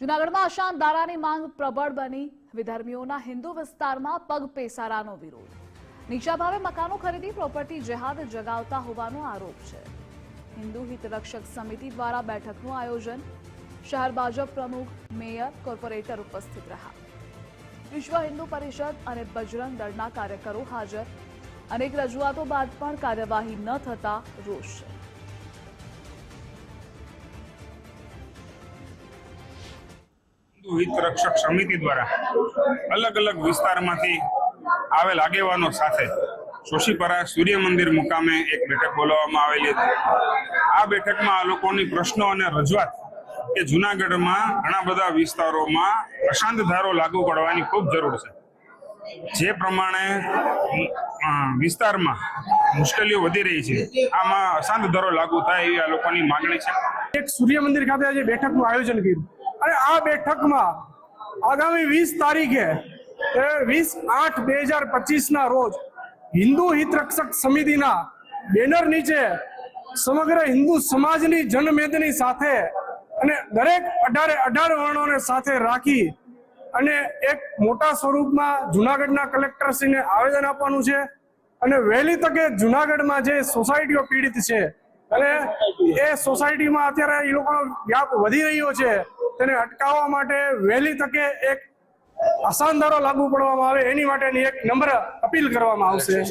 જૂનાગઢમાં અશાંત દારાની માંગ પ્રબળ બની. વિધર્મીઓના હિન્દુ વિસ્તારમાં પગ પેસારાનો વિરોધ. નીચા ભાવે મકાનો ખરીદી પ્રોપર્ટી જેહાદ જગાવતા હોવાનો આરોપ છે. હિન્દુ હિતરક્ષક સમિતિ દ્વારા બેઠકનું આયોજન. શહેર ભાજપ પ્રમુખ, મેયર, કોર્પોરેટર ઉપસ્થિત રહ્યા. વિશ્વ હિન્દુ પરિષદ અને બજરંગ દળના કાર્યકરો હાજર. અનેક રજૂઆતો બાદ પણ કાર્યવાહી ન થતા રોષ છે. હિત રક્ષક સમિતિ દ્વારા અલગ અલગ વિસ્તારમાંથી આવેલ આગેવાનો સાથે શોશીપરા સૂર્ય મંદિર મુકામે એક બેઠક બોલાવવામાં આવેલી હતી. આ બેઠકમાં આ લોકોની પ્રશ્નો અને રજૂઆત કે જુનાગઢમાં ઘણા બધા વિસ્તારોમાં અશાંત ધારો લાગુ પડવાની ખૂબ જરૂર છે. જે પ્રમાણે વિસ્તારમાં મુશ્કેલીઓ વધી રહી છે, આમાં અશાંત ધારો લાગુ થાય એવી આ લોકોની માગણી છે. એક સૂર્ય મંદિર ખાતે આજે બેઠકનું આયોજન કર્યું. અને આ બેઠકમાં આગામી વીસ તારીખે વીસ આઠ બે હજાર પચીસના રોજ હિન્દુ હિતરક્ષક સમિતિના બેનર નીચે સમગ્ર હિન્દુ સમાજની જનમેદની સાથે અને દરેક અઢારે અઢાર વર્ણોને સાથે રાખી અને એક મોટા સ્વરૂપમાં જુનાગઢના કલેક્ટરશ્રીને આવેદન આપવાનું છે અને વહેલી તકે જુનાગઢમાં જે સોસાયટીઓ પીડિત છે અને એ સોસાયટીમાં અત્યારે એ લોકોનો વ્યાપ વધી રહ્યો છે તેને અટકાવવા માટે વહેલી તકે એક અસાનધારો લાગુ પડવામાં આવે, એની માટેની એક નમ્ર અપીલ કરવામાં આવશે.